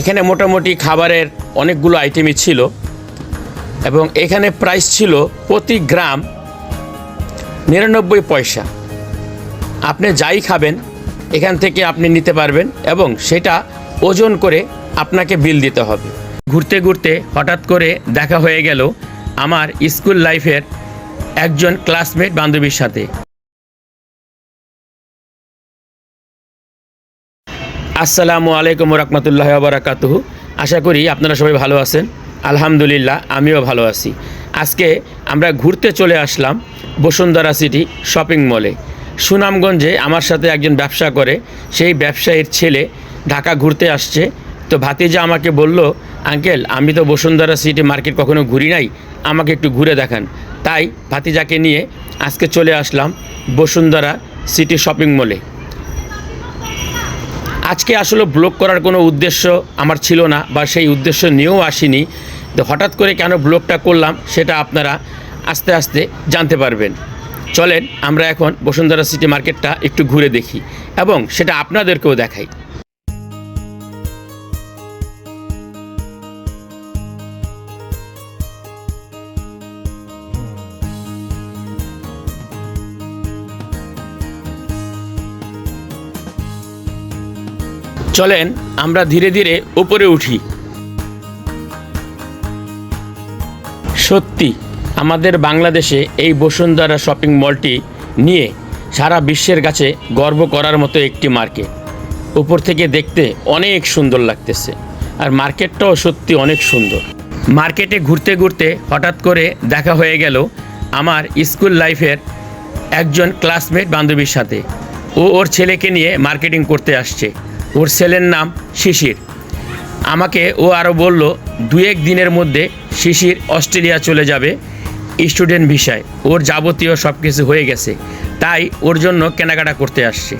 এখানে মোটামুটি খাবারের অনেকগুলো আইটেমই ছিল এবং এখানে প্রাইস ছিল প্রতি গ্রাম নিরানব্বই পয়সা। আপনি যাই খাবেন, এখান থেকে আপনি নিতে পারবেন এবং সেটা ওজন করে আপনাকে বিল দিতে হবে। ঘুরতে ঘুরতে হঠাৎ করে দেখা হয়ে গেল আমার স্কুল লাইফের একজন ক্লাসমেট বান্ধবীর সাথে। আসসালামু আলাইকুম রহমতুল্লাহ বারাকাতুহ আশা করি আপনারা সবাই ভালো আছেন। আলহামদুলিল্লাহ, আমিও ভালো আছি। আজকে আমরা ঘুরতে চলে আসলাম বসুন্ধরা সিটি শপিং মলে। সুনামগঞ্জে আমার সাথে একজন ব্যবসা করে, সেই ব্যবসায়ীর ছেলে ঢাকা ঘুরতে আসছে। তো ভাতিজা আমাকে বলল, আঙ্কেল, আমি তো বসুন্ধরা সিটি মার্কেট কখনো ঘুরি নাই, আমাকে একটু ঘুরে দেখান। তাই ভাতিজাকে নিয়ে আজকে চলে আসলাম বসুন্ধরা সিটি শপিং মলে। আজকে আসলে ব্লগ করার কোনো উদ্দেশ্য আমার ছিল না বা সেই উদ্দেশ্য নিয়েও আসিনি। তো হঠাৎ করে কেন ব্লগটা করলাম সেটা আপনারা আস্তে আস্তে জানতে পারবেন। চলেন আমরা এখন বসুন্ধরা সিটি মার্কেটটা একটু ঘুরে দেখি এবং সেটা আপনাদেরকেও দেখাই। চলেন, আমরা ধীরে ধীরে উপরে উঠি। সত্যি, আমাদের বাংলাদেশে এই বসুন্ধরা শপিং মলটি নিয়ে সারা বিশ্বের কাছে গর্ব করার মতো একটি মার্কেট। উপর থেকে দেখতে অনেক সুন্দর লাগতেছে, আর মার্কেটটাও সত্যি অনেক সুন্দর। মার্কেটে ঘুরতে ঘুরতে হঠাৎ করে দেখা হয়ে গেল আমার স্কুল লাইফের একজন ক্লাসমেট বান্ধবীর সাথে। ও ওর ছেলেকে নিয়ে মার্কেটিং করতে আসছে। ওর ছেলের নাম শিশির। আমাকে ও আরও বলল দু এক দিনের মধ্যে শিশির অস্ট্রেলিয়া চলে যাবে স্টুডেন্ট ভিসায়। ওর যাবতীয় সব কিছু হয়ে গেছে। তাই ওর জন্য কেনাকাটা করতে আসছে।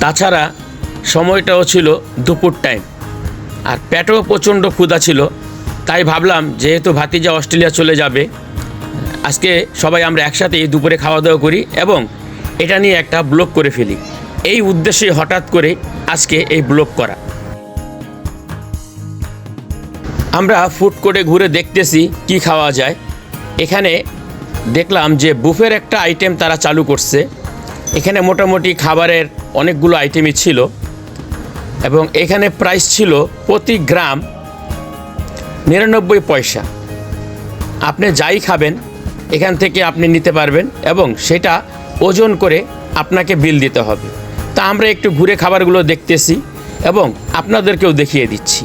তাছাড়া সময়টাও ছিল দুপুর টাইম আর পেটও প্রচণ্ড ক্ষুধা ছিল। তাই ভাবলাম, যেহেতু ভাতিজা অস্ট্রেলিয়া চলে যাবে, আজকে সবাই আমরা একসাথে দুপুরে খাওয়া দাওয়া করি এবং এটা নিয়ে একটা ব্লগ করে ফেলি। এই উদ্দেশ্যে হঠাৎ করে আজকে এই ব্লগ করা। আমরা ফুড কোর্টে ঘুরে দেখতেছি কি খাওয়া যায়। এখানে দেখলাম যে বুফের একটা আইটেম তারা চালু করছে। এখানে মোটামুটি খাবারের অনেকগুলো আইটেমই ছিল এবং এখানে প্রাইস ছিল প্রতি গ্রাম নিরানব্বই পয়সা। আপনি যাই খাবেন, এখান থেকে আপনি নিতে পারবেন এবং সেটা ওজন করে আপনাকে বিল দিতে হবে। তা আমরা একটু ঘুরে খাবারগুলো দেখতেছি এবং আপনাদেরকেও দেখিয়ে দিচ্ছি।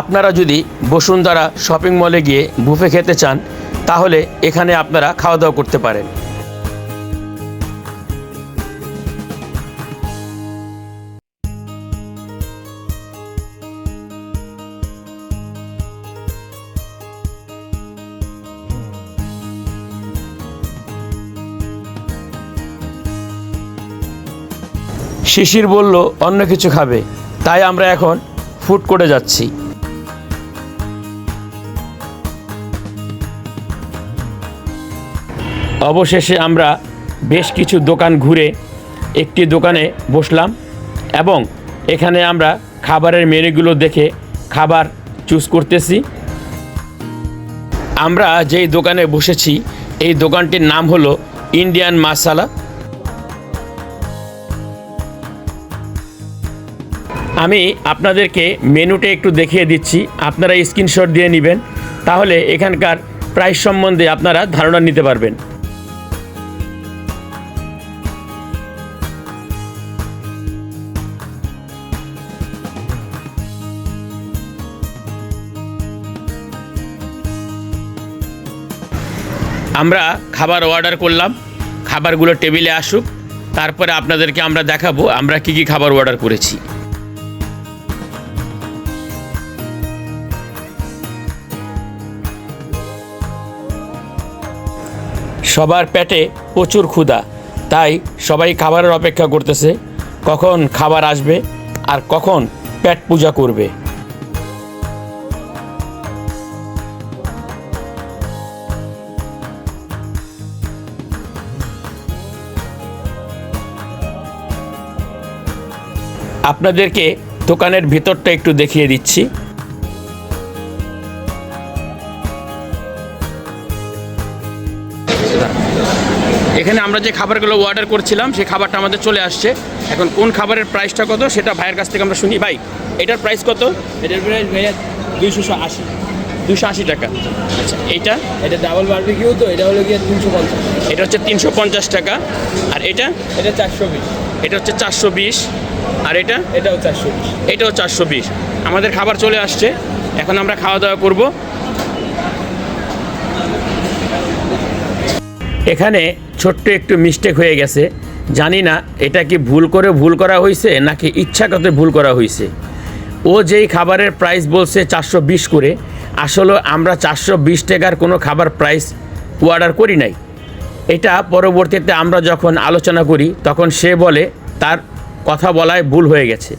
আপনারা যদি বসুন্ধরা শপিং মলে গিয়ে বুফে খেতে চান, তাহলে এখানে আপনারা খাওয়া দাওয়া করতে পারেন। শিশির বলল, অন্য কিছু খাবে। তাই আমরা এখন ফুড কোর্টে যাচ্ছি। অবশেষে আমরা বেশ কিছু দোকান ঘুরে একটি দোকানে বসলাম এবং এখানে আমরা খাবারের মেনুগুলো দেখে খাবার চুজ করতেছি। আমরা যেই দোকানে বসেছি, এই দোকানটির নাম হলো ইন্ডিয়ান মাসালা আমি আপনাদেরকে মেনুটা একটু দেখিয়ে দিচ্ছি। আপনারা স্ক্রিনশট দিয়ে নেবেন। তাহলে এখানকার প্রাইস সম্বন্ধে আপনারা ধারণা নিতে পারবেন। আমরা খাবার অর্ডার করলাম। খাবারগুলো টেবিলে আসুক। তারপরে আপনাদেরকে আমরা দেখাবো আমরা কি কি খাবার অর্ডার করেছি। সবার পেটে প্রচুর ক্ষুধা। তাই সবাই খাবারের অপেক্ষা করতেছে, কখন খাবার আসবে আর কখন পেট পূজা করবে। আপনাদেরকে দোকানের ভিতরটা একটু দেখিয়ে দিচ্ছি। এখানে আমরা যে খাবারগুলো অর্ডার করছিলাম সেই খাবারটা আমাদের চলে আসছে। এখন কোন খাবারের প্রাইসটা কত সেটা ভাইয়ের কাছ থেকে আমরা শুনি। ভাই এটার প্রাইস কত? এটার প্রাইস ভাইয়া দুইশো আশি। দুশো আশি টাকা। আচ্ছা এইটা? এটা ডাবল বারবিকিউ তো এটা হলো গিয়ে তিনশো পঞ্চাশ। এটা হচ্ছে তিনশো পঞ্চাশ টাকা। আর এটা? এটা চারশো বিশ। এটা হচ্ছে চারশো বিশ। আর এটা? এটাও চারশো বিশ। এটাও চারশো বিশ। আমাদের খাবার চলে আসছে। এখন আমরা খাওয়া দাওয়া করব। এখানে ছোট্ট একটু মিস্টেক হয়ে গেছে। জানি না, এটা কি ভুল করে ভুল করা হয়েছে নাকি ইচ্ছাকৃত ভুল করা হয়েছে ও যেই খাবারের প্রাইস বলছে চারশো বিশ করে, আসলে আমরা চারশো বিশ টাকার কোনো খাবার প্রাইস অর্ডার করি নাই। এটা পরবর্তীতে আমরা যখন আলোচনা করি, তখন সে বলে, তার কথা বলায় ভুল হয়ে গেছে।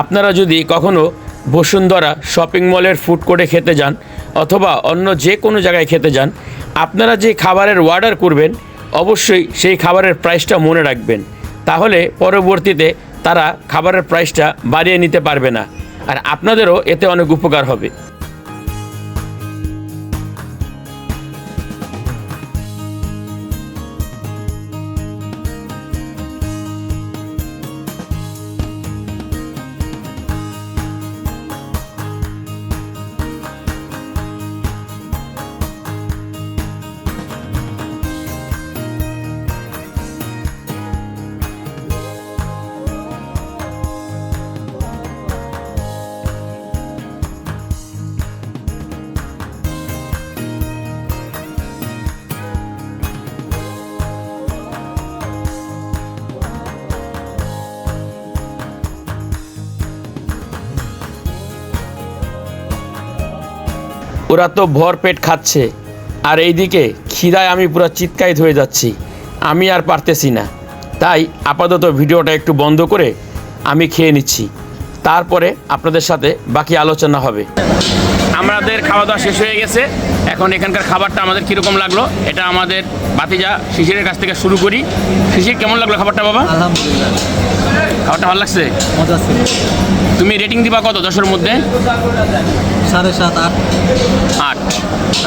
আপনারা যদি কখনো বসুন্ধরা শপিং মলের ফুড কোর্টে খেতে যান অথবা অন্য যে কোনো জায়গায় খেতে যান, আপনারা যে খাবারের অর্ডার করবেন, অবশ্যই সেই খাবারের প্রাইসটা মনে রাখবেন। তাহলে পরবর্তীতে তারা খাবারের প্রাইসটা বাড়িয়ে নিতে পারবে না। আর আপনাদেরও এতে অনেক উপকার হবে। ওরা তো ভরপেট খাচ্ছে। আর এইদিকে খিদায় আমি পুরো চিৎকারিত হয়ে যাচ্ছি। আমি আর পারতেছি না। তাই আপাতত ভিডিওটা একটু বন্ধ করে আমি খেয়ে নিচ্ছি। তারপরে আপনাদের সাথে বাকি আলোচনা হবে। আমাদের খাওয়া দাওয়া শেষ হয়ে গেছে। এখন এখানকার খাবারটা আমাদের কীরকম লাগল এটা আমাদের বাতিজা শিশিরের কাছ থেকে শুরু করি। শিশির কেমন লাগল খাবারটা বাবা? আলহামদুলিল্লাহ। খাবারটা ভালো লাগছে? মজা ছিল তুমি রেটিং দিবা কত দশের মধ্যে? সাড়ে সাত আট। আট।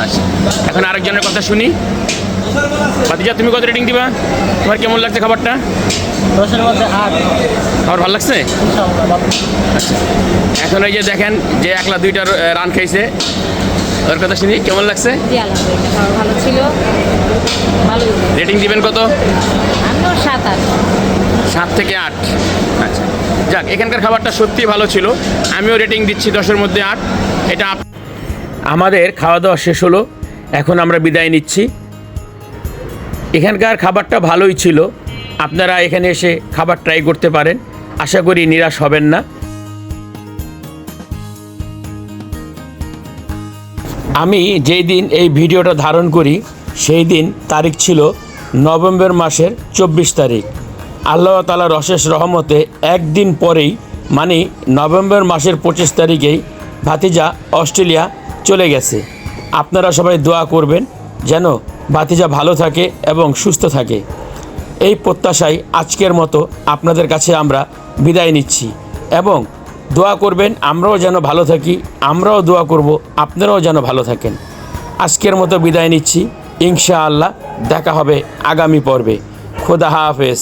আচ্ছা। এখন আরেকজনের কথা শুনি। বাতিজা তুমি কত রেটিং দিবা? তোমার কেমন লাগছে খাবারটা? দশের মধ্যে আট। খাবার ভালো লাগছে? আচ্ছা। এখন এই যে দেখেন যে একলা দুইটার রান খাইছে। ওর কথা শুনি কেমন লাগছে? ভালো ছিল। রেটিং দিবেন কত? সাত আট। সাত থেকে আট। আচ্ছা। যাক, এখানকার খাবারটা সত্যিই ভালো ছিল। আমিও রেটিং দিচ্ছি দশের মধ্যে আট। এটা আমাদের খাওয়া দাওয়া শেষ হলো। এখন আমরা বিদায় নিচ্ছি। এখানকার খাবারটা ভালোই ছিল। আপনারা এখানে এসে খাবার ট্রাই করতে পারেন। আশা করি নিরাশ হবেন না। আমি যেই দিন এই ভিডিওটা ধারণ করি, সেই দিন তারিখ ছিল নভেম্বর মাসের চব্বিশ তারিখ। আল্লাহ তালার অশেষ রহমতে একদিন পরেই মানে নভেম্বর মাসের পঁচিশ তারিখেই ভাতিজা অস্ট্রেলিয়া চলে গেছে। আপনারা সবাই দোয়া করবেন যেন ভাতিজা ভালো থাকে এবং সুস্থ থাকে। এই প্রত্যাশায় আজকের মতো আপনাদের কাছে আমরা বিদায় নিচ্ছি এবং দোয়া করবেন আমরাও যেন ভালো থাকি, আমরাও দোয়া করব আপনারাও যেন ভালো থাকেন। আজকের মতো বিদায় নিচ্ছি। ইনশাআল্লাহ দেখা হবে আগামী পর্বে। খোদা হাফেজ।